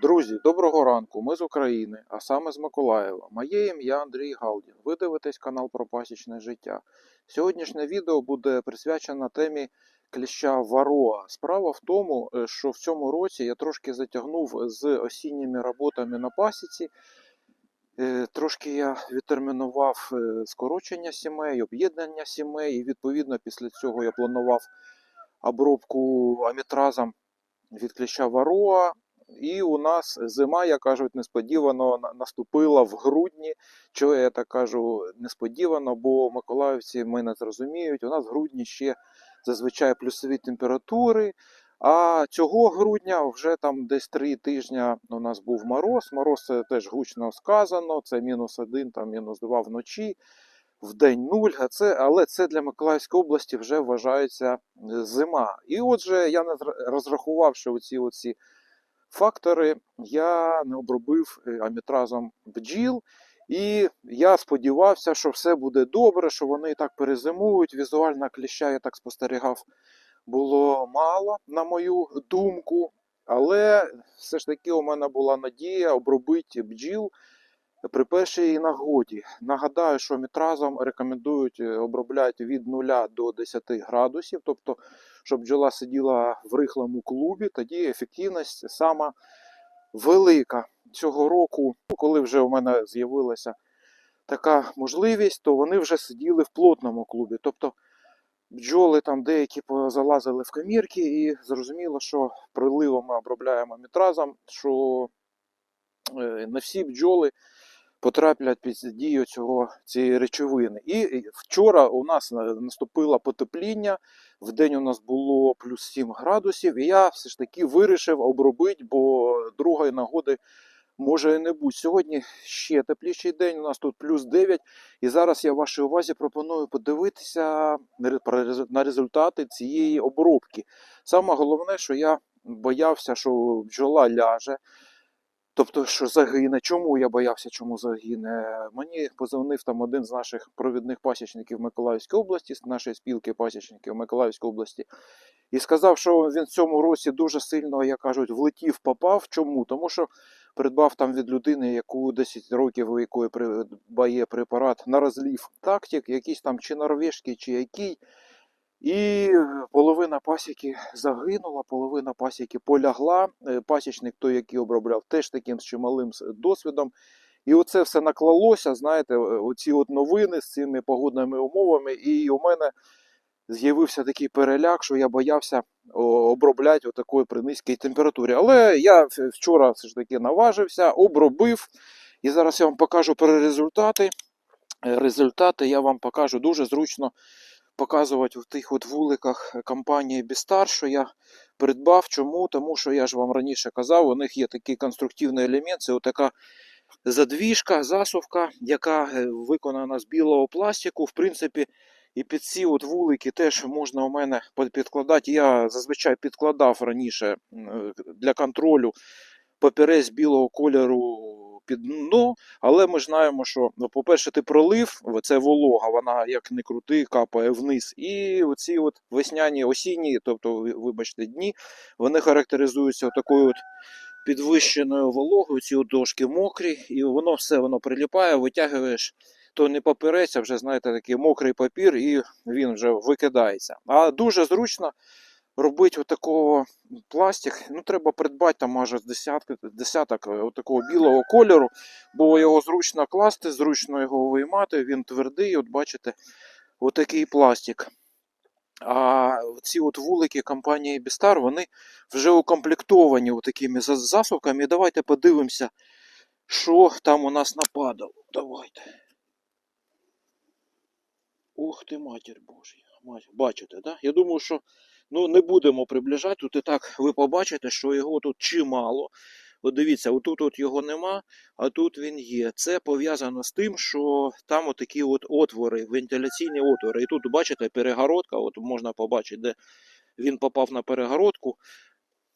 Друзі, доброго ранку. Ми з України, а саме з Миколаєва. Моє ім'я Андрій Галдін. Ви дивитесь канал про пасічне життя. Сьогоднішнє відео буде присвячено темі кліща Вароа. Справа в тому, е, що в цьому році я трошки затягнув з осінніми роботами на пасіці. Е, Трошки я відтермінував е, скорочення сімей, об'єднання сімей, і відповідно після цього я планував обробку амітразом від кліща Вароа. І у нас зима, як кажуть, несподівано наступила в грудні. Чого я так кажу несподівано, бо миколаївці мене зрозуміють. У нас в грудні ще зазвичай плюсові температури. А цього грудня вже там десь три тижні у нас був мороз. Мороз це теж гучно сказано. Це мінус один, там мінус два вночі, в день нуль. А це, але це для Миколаївської області вже вважається е, зима. І отже, я не зра- розрахував, що оці оці фактори я не обробив е, амітразом бджіл. І я сподівався, що все буде добре, що вони так перезимують. Візуально кліща я так спостерігав, було мало, на мою думку. Але все ж таки у мене була надія обробити бджіл при першій нагоді. Нагадаю, що мітразом рекомендують е, обробляти від 0 до 10 градусів, тобто, щоб бджола сиділа в рихлому клубі, тоді ефективність сама велика. Цього року, коли вже у мене з'явилася така можливість, то вони вже сиділи в плотному клубі. Тобто бджоли там деякі залазили в камірки, і зрозуміло, що приливом ми обробляємо мітразом, що е, не всі бджоли потраплять під дію цього цієї речовини. І вчора у нас наступило потепління. В день у нас було плюс 7 градусів, і я все ж таки вирішив обробити, бо другої нагоди може і не бути. Сьогодні ще тепліший день, у нас тут плюс 9. І зараз я вашій увазі пропоную подивитися на результати цієї обробки. Саме головне, що я боявся, що бджола ляже. Тобто, що загине. Чому я боявся, чому загине? Мені позвонив там один з наших провідних пасічників Миколаївської області, з нашої спілки пасічників Миколаївської області, і сказав, що він в цьому році дуже сильно, як кажуть, влетів, попав. Чому? Тому що придбав там від людини, яку 10 років у якої придбає препарат на розлів тактик, якийсь там чи норвежський, чи який. І половина пасіки загинула, половина пасіки полягла. Е, Пасічник, той, який обробляв, теж таким чималим досвідом. І оце все наклалося, знаєте, е, оці от новини з цими погодними умовами. І у мене з'явився такий переляк, що я боявся обробляти отакої при низькій температурі. Але я вчора все ж таки наважився, обробив. І зараз я вам покажу результати. Результати я вам покажу дуже зручно показувати в тих от вуликах компанії Бістар, що я придбав. Чому? Тому що я ж вам раніше казав, у них є такий конструктивний елемент, це така задвіжка, засувка, яка е, виконана з білого пластику. В принципі, і під ці от вулики теж можна у мене підкладати. Я зазвичай підкладав раніше е, для контролю папірець білого кольору під дно, але ми знаємо, що, ну, по-перше, ти пролив, це волога, вона як не крути, капає вниз. І оці от весняні, осінні, тобто, вибачте, дні, вони характеризуються такою от підвищеною вологою, ці от дошки мокрі, і воно все воно приліпає, витягуєш. То не папірець, а вже, знаєте, такий мокрий папір, і він вже викидається. А дуже зручно робити отакого пластик. Ну, треба придбати там десятки, десяток е, отакого білого кольору, бо його зручно класти, зручно його виймати, він твердий, от бачите, отакий пластик. А ці от вулики компанії Бістар, вони вже укомплектовані такими засувками. Давайте подивимося, що там у нас нападало. Давайте. Ух ти, матір Божа. Бачите, да? Я думаю, що ну, не будемо приближати. Тут і так ви побачите, що його тут чимало. От дивіться, отут от його нема, а тут він є. Це пов'язано з тим, що там отакі от отвори, вентиляційні отвори. І тут, бачите, перегородка, от можна побачити, де він попав на перегородку.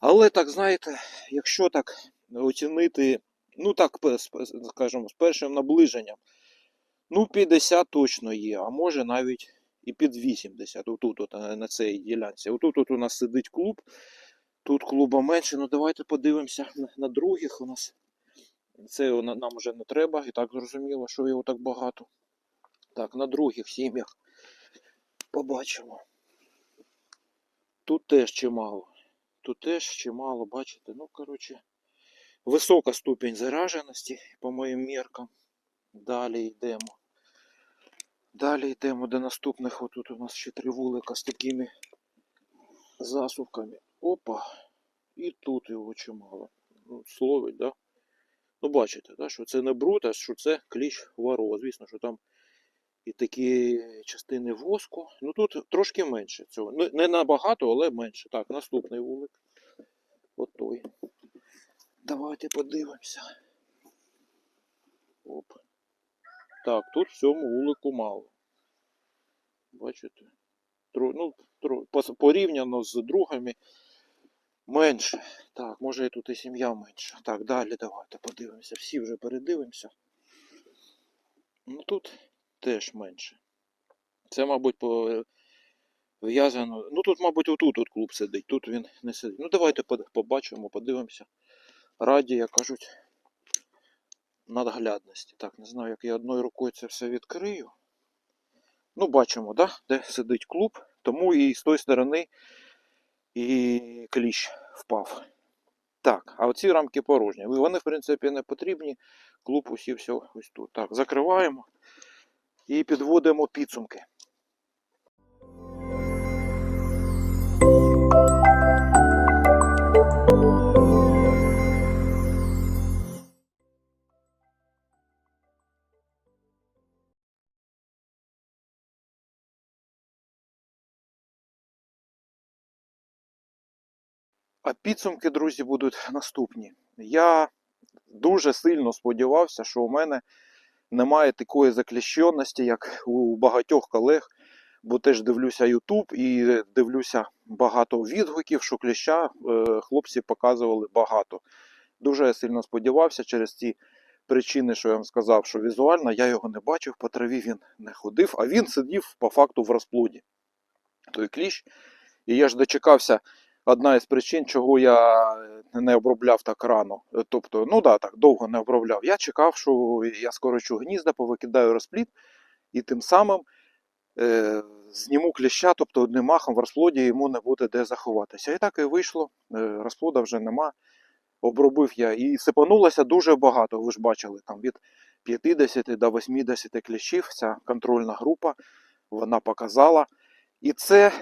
Але так, знаєте, якщо так оцінити, ну так, скажімо, з першим наближенням, ну 50 точно є, а може навіть і під 80. Отут, от, е, на цій ділянці. Отут от у нас сидить клуб. Тут клуба менше, ну давайте подивимося на, на других у нас. Це нам вже не треба, і так зрозуміло, що його так багато. Так, на других сім'ях побачимо. Тут теж чимало. Тут теж чимало, бачите, ну, коротше, висока ступінь зараженості, по моїм міркам. Далі йдемо. Далі йдемо до наступних. Отут у нас ще три вулика з такими засувками. Опа. І тут його чимало. Ну, словить, да? Ну, бачите, да, що це не бруд, а що це кліщ варо. Звісно, що там і такі частини воску. Ну тут трошки менше цього. Ну, не набагато, але менше. Так, наступний вулик. От той. Давайте подивимося. Так, тут в цьому вулику мало. Бачите? Тро, ну, тро, порівняно з другами менше. Так, може і тут і сім'я менша. Так, далі давайте подивимося. Всі вже передивимося. Ну тут теж менше. Це, мабуть, пов'язано. Ну тут, мабуть, отут от клуб сидить. Тут він не сидить. Ну давайте побачимо, подивимося. Раді, як кажуть, надглядності. Так, не знаю, як я одною рукою це все відкрию. Ну, бачимо, да? де сидить клуб, тому і з тої сторони і кліщ впав. Так, а оці рамки порожні. Вони, в принципі, не потрібні. Клуб усі все ось тут. Так, закриваємо і підводимо підсумки. А підсумки, друзі, будуть наступні. Я дуже сильно сподівався, що у мене немає такої закліщеності, як у багатьох колег, бо теж дивлюся YouTube і дивлюся багато відгуків, що кліща е, хлопці показували багато. Дуже сильно сподівався через ці причини, що я вам сказав, що візуально я його не бачив, по траві він не ходив, а він сидів по факту в розплоді. Той кліщ. І я ж дочекався одна із причин, чого я не обробляв так рано. Е, Тобто, ну да, так довго не обробляв. Я чекав, що я скорочу гнізда, повикидаю розплід і тим самим е, зніму кліща, тобто одним махом в розплоді йому не буде де заховатися. І так і вийшло. Е, розплода вже нема. Обробив я і сипанулося дуже багато. Ви ж бачили, там від 50 до 80 кліщів. Ця контрольна група вона показала. І це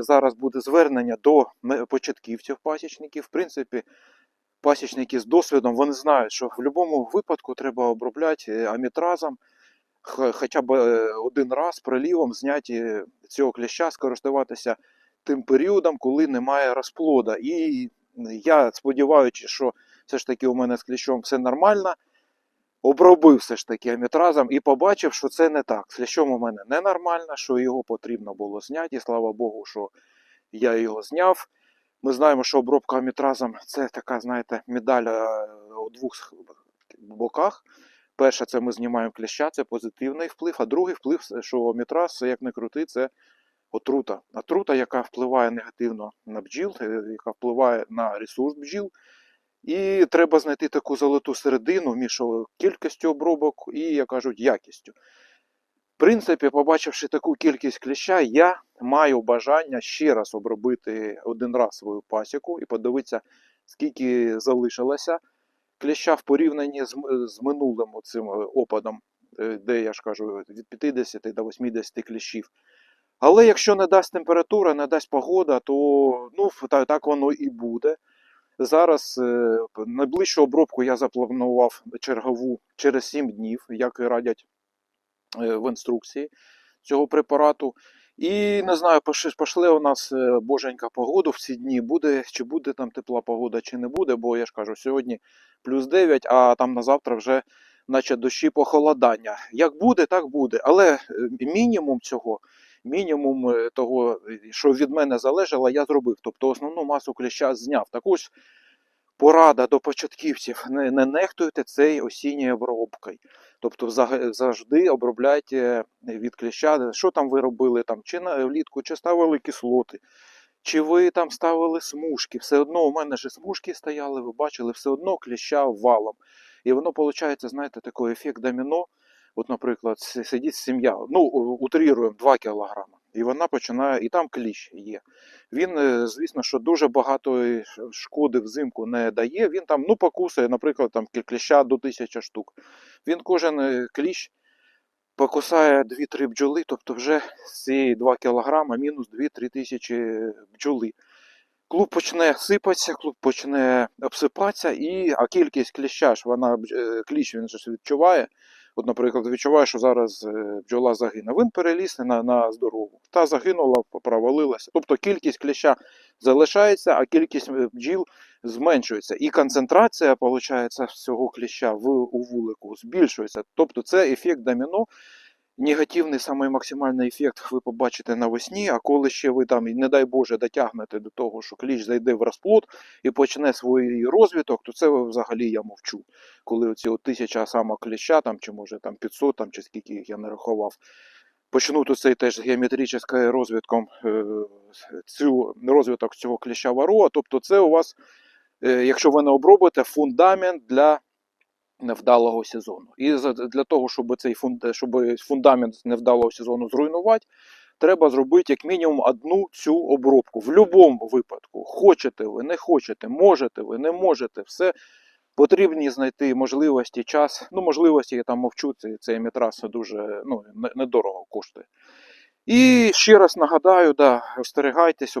зараз буде звернення до початківців пасічників. В принципі, пасічники з досвідом вони знають, що в будь-якому випадку треба обробляти е, амітразом, хоча б е, один раз пролівом зняти цього кліща, скористуватися тим періодом, коли немає розплода. І я сподіваючись, що все ж таки у мене з кліщом все нормально. Обробив все ж таки амітразом і побачив, що це не так. З у мене ненормально, що його потрібно було зняти. І слава Богу, що я його зняв. Ми знаємо, що обробка амітразом це така, знаєте, медаль е, у двох боках. Перше, це ми знімаємо кліща, це позитивний вплив, а другий вплив, що амітраз, як не крути, це отрута. Отрута, яка впливає негативно на бджіл, е, яка впливає на ресурс бджіл. І треба знайти таку золоту середину між кількістю обробок і, як кажуть, якістю. В принципі, побачивши таку кількість кліща, я маю бажання ще раз обробити один раз свою пасіку і подивитися, скільки залишилося кліща в порівнянні з, з минулим цим опадом, е, де я ж кажу, від 50 до 80 кліщів. Але якщо не дасть температура, не дасть погода, то ну, так воно і буде. Зараз е, найближчу обробку я запланував чергову через 7 днів, як і радять е, в інструкції цього препарату. І не знаю, пош- пошле у нас е, боженька погоду в ці дні, буде, чи буде там тепла погода, чи не буде, бо я ж кажу, сьогодні плюс 9, а там на завтра вже наче дощі похолодання. Як буде, так буде. Але мінімум цього, мінімум е, того, е, що від мене залежало, я зробив. Тобто основну масу кліща зняв. Також порада до початківців: не, не нехтуйте цей осінньою обробкою. Тобто завжди обробляйте від кліща, що там ви робили, там, чи на влітку, чи ставили кислоти, чи ви там ставили смужки, все одно у мене ж смужки стояли, ви бачили, все одно кліща валом. І воно виходить, знаєте, такий ефект доміно. От, наприклад, сидить сім'я, ну, утріруємо 2 кілограми, і вона починає, і там кліщ є. Він, е, звісно, що дуже багато е, шкоди взимку не дає. Він там, ну, покусує, наприклад, там кліща до 1000 штук. Він кожен е, кліщ покусає 2-3 бджоли, тобто вже з цієї 2 кілограма мінус 2-3 тисячі бджоли. Клуб почне сипатися, клуб почне обсипатися, і, а кількість кліща ж вона кліщ він ж відчуває. От, наприклад, відчуває, що зараз е, бджола загине. Він перелізне на, на здорову. Та загинула, провалилася. Тобто кількість кліща залишається, а кількість е, бджіл зменшується. І концентрація, виходить, всього кліща в, у вулику збільшується. Тобто це ефект доміно. Негативний самий максимальний ефект ви побачите навесні, а коли ще ви там, не дай Боже, дотягнете до того, що кліщ зайде в розплод і почне свій розвиток, то це взагалі я мовчу. Коли оці от тисяча сама кліща, там, чи може там 500, там, чи скільки їх я не рахував, почнуть оцей теж геометричним розвитком е, цю, розвиток цього кліща варова, тобто це у вас, е, якщо ви не обробите, фундамент для невдалого сезону. І для того, щоб цей фунд, щоб фундамент невдалого сезону зруйнувати, треба зробити як мінімум одну цю обробку. В будь-якому випадку. Хочете ви, не хочете, можете ви, не можете. Все потрібні знайти можливості, час. Ну, можливості я там мовчу, цей, цей емітрас дуже ну, недорого коштує. І ще раз нагадаю, да, остерігайтесь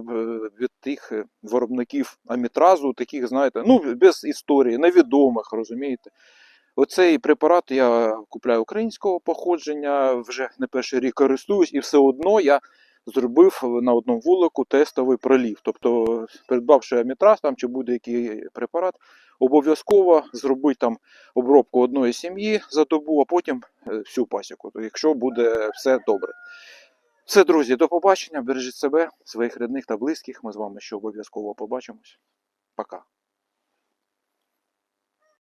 від тих виробників амітразу, таких, знаєте, ну, без історії, невідомих, розумієте. Оцей препарат я купляю українського походження, вже не перший рік користуюсь, і все одно я зробив на одному вулику тестовий пролів. Тобто, придбавши амітраз там чи будь-який препарат, обов'язково зробити там обробку одної сім'ї за добу, а потім е, всю пасіку, якщо буде все добре. Все, друзі, до побачення. Бережіть себе, своїх рідних та близьких. Ми з вами ще обов'язково побачимось. Пока.